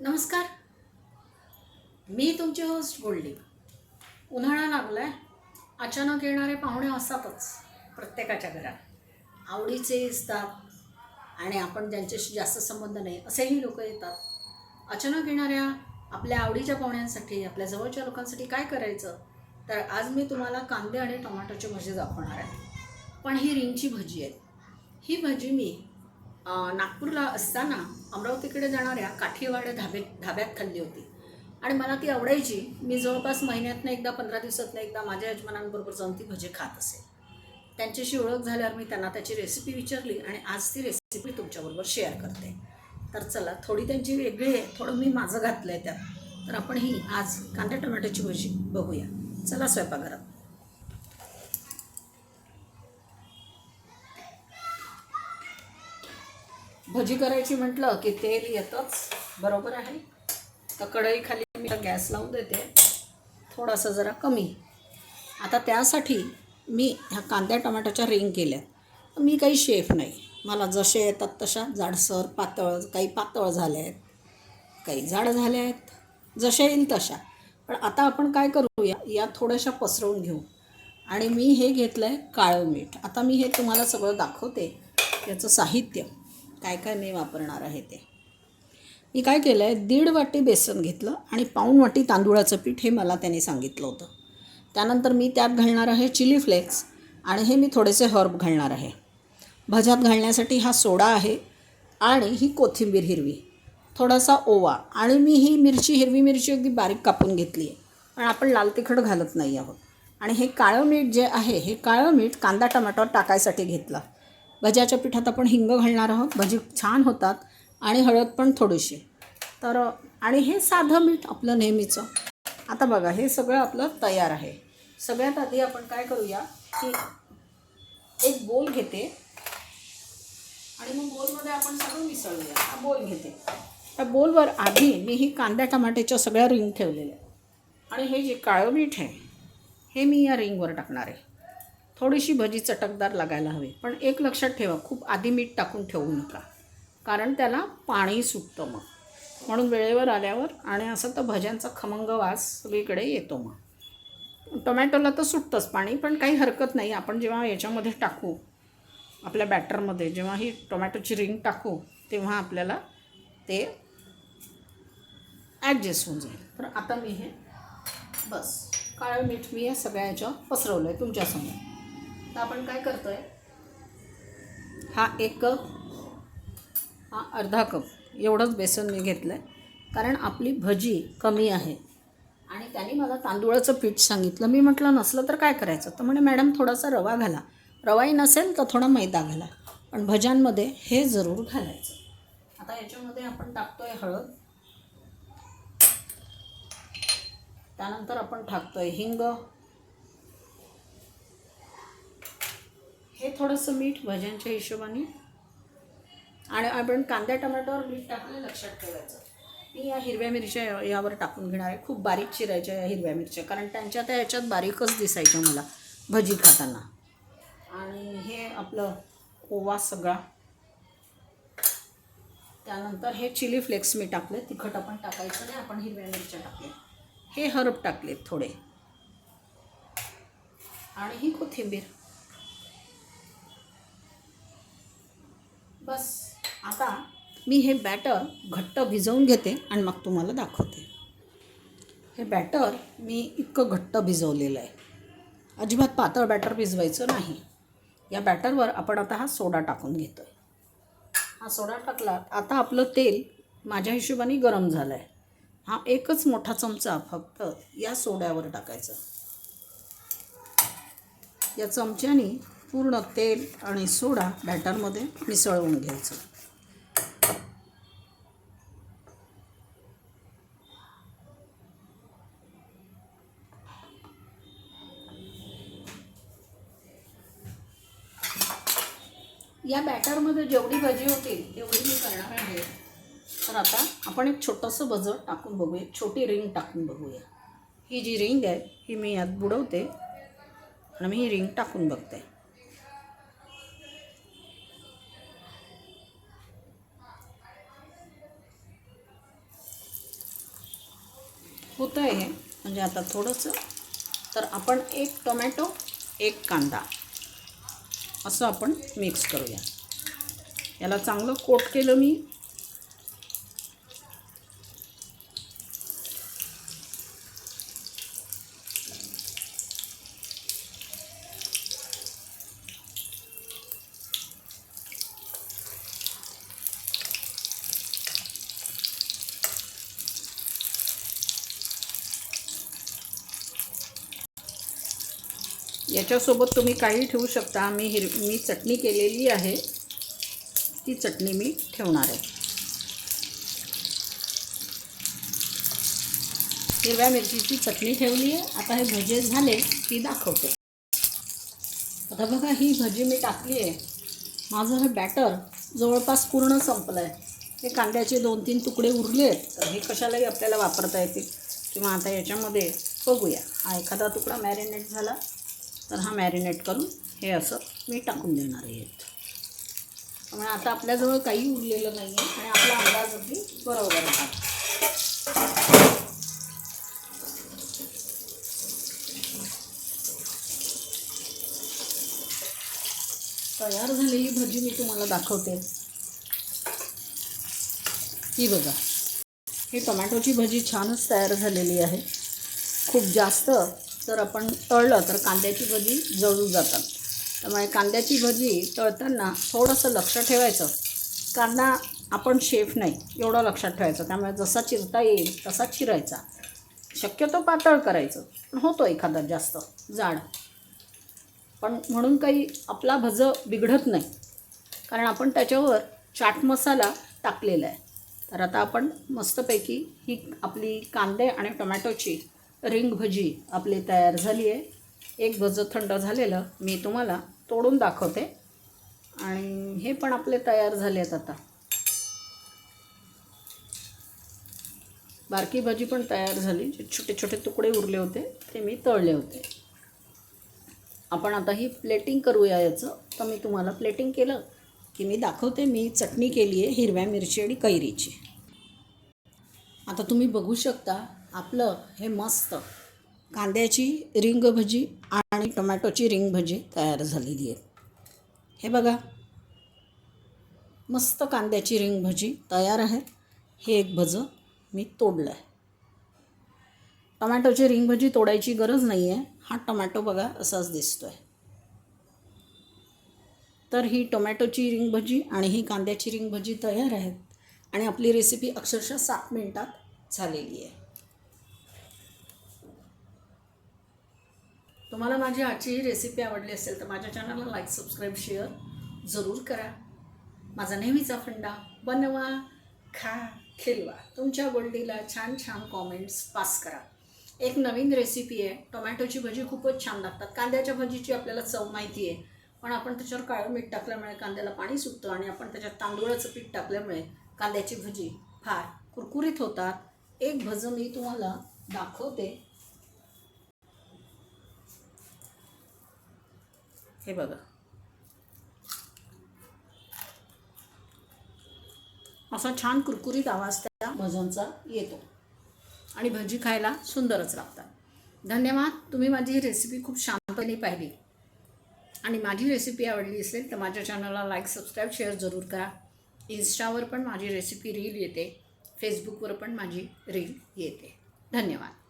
नमस्कार. मी तुमची होस्ट बोलली. उन्हाळा लागला आहे अचानक येणारे पाहुणे असतातच प्रत्येकाच्या घरात. आवडीचे असतात आणि आपण ज्यांच्याशी जास्त संबंध नाही असेही लोक येतात. अचानक येणाऱ्या आपल्या आवडीच्या पाहुण्यांसाठी आपल्या जवळच्या लोकांसाठी काय करायचं? तर आज मी तुम्हाला कांदे आणि टोमॅटोची भजी दाखवणार आहे. पण ही रिंगची भजी आहे. ही भजी मी नागपूरला असताना अमरावतीकडे जाणाऱ्या काठीवाड्या धाबे धाब्यात खाल्ली होती. आणि मला ती आवडायची. मी जवळपास महिन्यातनं एकदा पंधरा दिवसातनं एकदा माझ्या यजमानांबरोबर जाऊन ती भजे खात असे. त्यांच्याशी ओळख झाल्यावर मी त्यांना त्याची रेसिपी विचारली आणि आज ती रेसिपी तुमच्याबरोबर शेअर करते. तर चला थोडी त्यांची वेगळी आहे. थोडं मी माझं घातलं आहे त्यात. तर आपण ही आज कांदा टोमॅटोची भजी बघूया. चला स्वयंपाकघरात. भजी करायची म्हटलं की तेल येतंच. बरोबर आहे? तर कढईखाली मी गॅस लावून देते. थोडासा जरा कमी. आता त्यासाठी मी ह्या कांद्या टमाट्याच्या रिंग केल्या मी काही शेफ नाही. मला जसे येतात तशा जाडसर पातळ काही पातळ झाल्या आहेत काही जाड झाल्या आहेत जशा येईल तशा. पण आता आपण काय करूया? या थोड्याशा पसरवून घेऊ. आणि मी हे घेतलं आहे काळं मीठ. आता मी हे तुम्हाला सगळं दाखवते. याचं साहित्य. काय काय मी वापरणार आहे ते. मी काय केलं आहे दीड वाटी बेसन घेतलं आणि पाऊण वाटी तांदूळाचं पीठ हे मला त्याने सांगितलं होतं. त्यानंतर मी त्यात घालणार आहे चिली फ्लेक्स आणि हे मी थोडेसे हर्ब घालणार आहे. भज्यात घालण्यासाठी हा सोडा आहे आणि ही कोथिंबीर हिरवी. थोडासा ओवा आणि मी ही मिरची हिरवी मिरची अगदी बारीक कापून घेतली आहे. पण आपण लाल तिखट घालत नाही आहोत. आणि हे काळं मीठ जे आहे हे काळं मीठ कांदा टमाटर टाकायसाठी घेतलं. भज्याच्या पिठात आपण हिंग घालणार आहोत. भजी छान होतात. आणि हळद पण थोडीशी. तर आणि हे साधं मीठ आपलं नेहमीचं. आता बघा हे सगळं आपलं तयार आहे. सगळ्यात आधी आपण काय करूया की एक बोल घेते. आणि मग बोलमध्ये आपण सगळं मिसळूया. हा बोल घेते. त्या बोलवर आधी मी ही कांद्या टमाट्याच्या सगळ्या रिंग ठेवलेल्या. आणि हे जे काळं मीठ आहे हे मी या रिंगवर टाकणार आहे. थोडीशी भजी चटकदार लागायला हवी. पण एक लक्षात ठेवा खूप आधी मीठ टाकून ठेवू नका. कारण त्याला पाणी सुटतं मग. म्हणून वेळेवर आल्यावर आणि असं तर भज्यांचा खमंग वास सगळीकडे येतो मग. टोमॅटोला तर सुटतंच पाणी पण काही हरकत नाही. आपण जेव्हा याच्यामध्ये टाकू आपल्या बॅटरमध्ये जेव्हा ही टोमॅटोची रिंग टाकू तेव्हा आपल्याला ते ॲडजस्ट होऊन जाईल. तर आता मी हे बस. काळं मीठ मी या सगळ्या याच्यावर पसरवलं आहे तुमच्यासमोर. तर आपण काय करतो आहे हा एक कप हा अर्धा कप एवढंच बेसन मी घेतलं आहे कारण आपली भजी कमी आहे. आणि त्यांनी मला तांदूळाचं पीठ सांगितलं. मी म्हटलं नसलं तर काय करायचं? तर म्हणे मॅडम थोडासा रवा घाला. रवाही नसेल तर थोडा मैदा घाला. पण भज्यांमध्ये हे जरूर घालायचं. आता याच्यामध्ये आपण टाकतो आहे हळद. त्यानंतर आपण टाकतो आहे हिंग. हे थोडंसं मीठ भज्यांच्या हिशोबाने. आणि आपण कांद्या टोमॅटोवर मीठ टाकले लक्षात ठेवायचं. मी या हिरव्या मिरच्या यावर टाकून घेणार आहे. खूप बारीक चिरायच्या या हिरव्या मिरच्या. कारण त्यांच्या त्या याच्यात बारीकच दिसायच्या मला भजी खाताना. आणि हे आपलं ओवा सगळा. त्यानंतर हे चिली फ्लेक्स मी टाकले. तिखट आपण टाकायचं नाही. आपण हिरव्या मिरच्या टाकले हे हरब टाकलेत थोडे. आणि ही कोथिंबीर. बस. आता मी हे बॅटर घट्ट भिजवून घेते आणि मग तुम्हाला दाखवते. हे बॅटर मी इतकं घट्ट भिजवलेलं आहे. अजिबात पातळ बॅटर भिजवायचं नाही. या बॅटरवर आपण आता हा सोडा टाकून घेतो आहे हा सोडा टाकला आता आपलं तेल माझ्या हिशोबाने गरम झालं आहे हा एकच मोठा चमचा फक्त या सोड्यावर टाकायचा. या चमच्याने पूर्ण तेल आणि सोडा बॅटरमध्ये मिसळवून घ्यायचं. या बॅटरमध्ये जेवढी भजी होतील तेवढी मी करणार आहे. तर आता आपण एक छोटंसं भजं टाकून बघूया छोटी रिंग टाकून बघूया. ही जी रिंग आहे ही मी यात बुडवते आणि मी ही रिंग टाकून बघते. होतं आहे हे. म्हणजे आता थोडंसं. तर आपण एक टोमॅटो एक कांदा. असं आपण मिक्स करूया. याला चांगलं कोट केलं मी. याच्यासोबत तुम्ही काही ठेवू शकता. मी हिर मी चटणी केलेली आहे. ती चटणी मी ठेवणार आहे. हिरव्या मिरचीची चटणी ठेवली आहे. आता हे भजे झाले ती दाखवते. आता बघा ही भजी मी टाकली आहे. माझं हे बॅटर जवळपास पूर्ण संपलं आहे हे कांद्याचे दोन तीन तुकडे उरले आहेत. तर हे कशालाही आपल्याला वापरता येतील. किंवा आता याच्यामध्ये बघूया. हा एखादा तुकडा मॅरिनेट झाला. तर हा मॅरिनेट करून हे असं मी टाकून देणार आहे त्यामुळे आता आपल्याजवळ काही उरलेलं नाही आहे आणि आपला अंदाज अगदी बरोबर आहे. तयार झालेली भजी मी तुम्हाला दाखवते. ही बघा. ही टोमॅटोची भजी छानच तयार झालेली आहे. खूप जास्त जर आपण तळलं तर कांद्याची भजी जळून जातात. त्यामुळे कांद्याची भजी तळताना थोडंसं लक्ष ठेवायचं. कांदा आपण शेफ नाही एवढं लक्षात ठेवायचं. त्यामुळे जसा चिरता येईल तसा चिरायचा. शक्यतो पातळ करायचं. पण होतो एखादा जास्त जाड. पण म्हणून काही आपला भजं बिघडत नाही. कारण आपण त्याच्यावर चाट मसाला टाकलेला आहे. तर आता आपण मस्तपैकी ही आपली कांदे आणि टोमॅटोची रिंग भजी आपली तयार झाली आहे. एक भजं थंड झालेलं मी तुम्हाला तोडून दाखवते. आणि हे पण आपले तयार झाले आहेत आता. बारकी भाजी पण तयार झाली. जे छोटे छोटे तुकडे उरले होते ते मी तळले होते. आपण आता ही प्लेटिंग करूया याचं. तर मी तुम्हाला प्लेटिंग केलं की मी दाखवते. मी चटणी केली आहे हिरव्या मिरची आणि कैरीची. आता तुम्ही बघू शकता आपलं हे मस्त कांद्याची रिंग भजी आणि टोमॅटोची रिंग भजी तयार झालेली आहे. हे बघा मस्त कांद्याची रिंग भजी तयार आहे. हे एक भजं मी तोडलं आहे. टोमॅटोची रिंग भजी तोडायची गरज नाही आहे हा टोमॅटो बघा असाच दिसतो आहे तर ही टोमॅटोची रिंग भजी आणि ही कांद्याची रिंग भजी तयार आहेत आणि आपली रेसिपी अक्षरशः सात मिनटात झालेली आहे. तुम्हाला माझी आजची रेसिपी आवडली असेल तर माझ्या चॅनलला लाईक सबस्क्राईब शेअर जरूर करा. माझा नेहमीचा फंडा बनवा खा खिलवा. तुमच्या गोल्डीला छान छान कॉमेंट्स पास करा. एक नवीन रेसिपी आहे. टोमॅटोची भजी खूपच छान लागतात. कांद्याच्या भजीची आपल्याला चव माहिती आहे. पण आपण त्याच्यावर काळं मीठ टाकल्यामुळे कांद्याला पाणी सुटतं आणि आपण त्याच्यात तांदूळाचं पीठ टाकल्यामुळे कांद्याची भजी फार कुरकुरीत होतात. एक भजं मी तुम्हाला दाखवते. हे बघा. असा छान कुरकुरीत आवाज त्या भजांचा येतो. आणि भजी खायला सुंदरच लागतात. धन्यवाद तुम्ही माझी ही रेसिपी खूप शांतपणे पाहिली. आणि माझी रेसिपी आवडली असेल तर माझ्या चॅनलला लाईक सबस्क्राईब शेअर जरूर करा. इन्स्टावर पण माझी रेसिपी रील येते. फेसबुकवर पण माझी रील येते. धन्यवाद.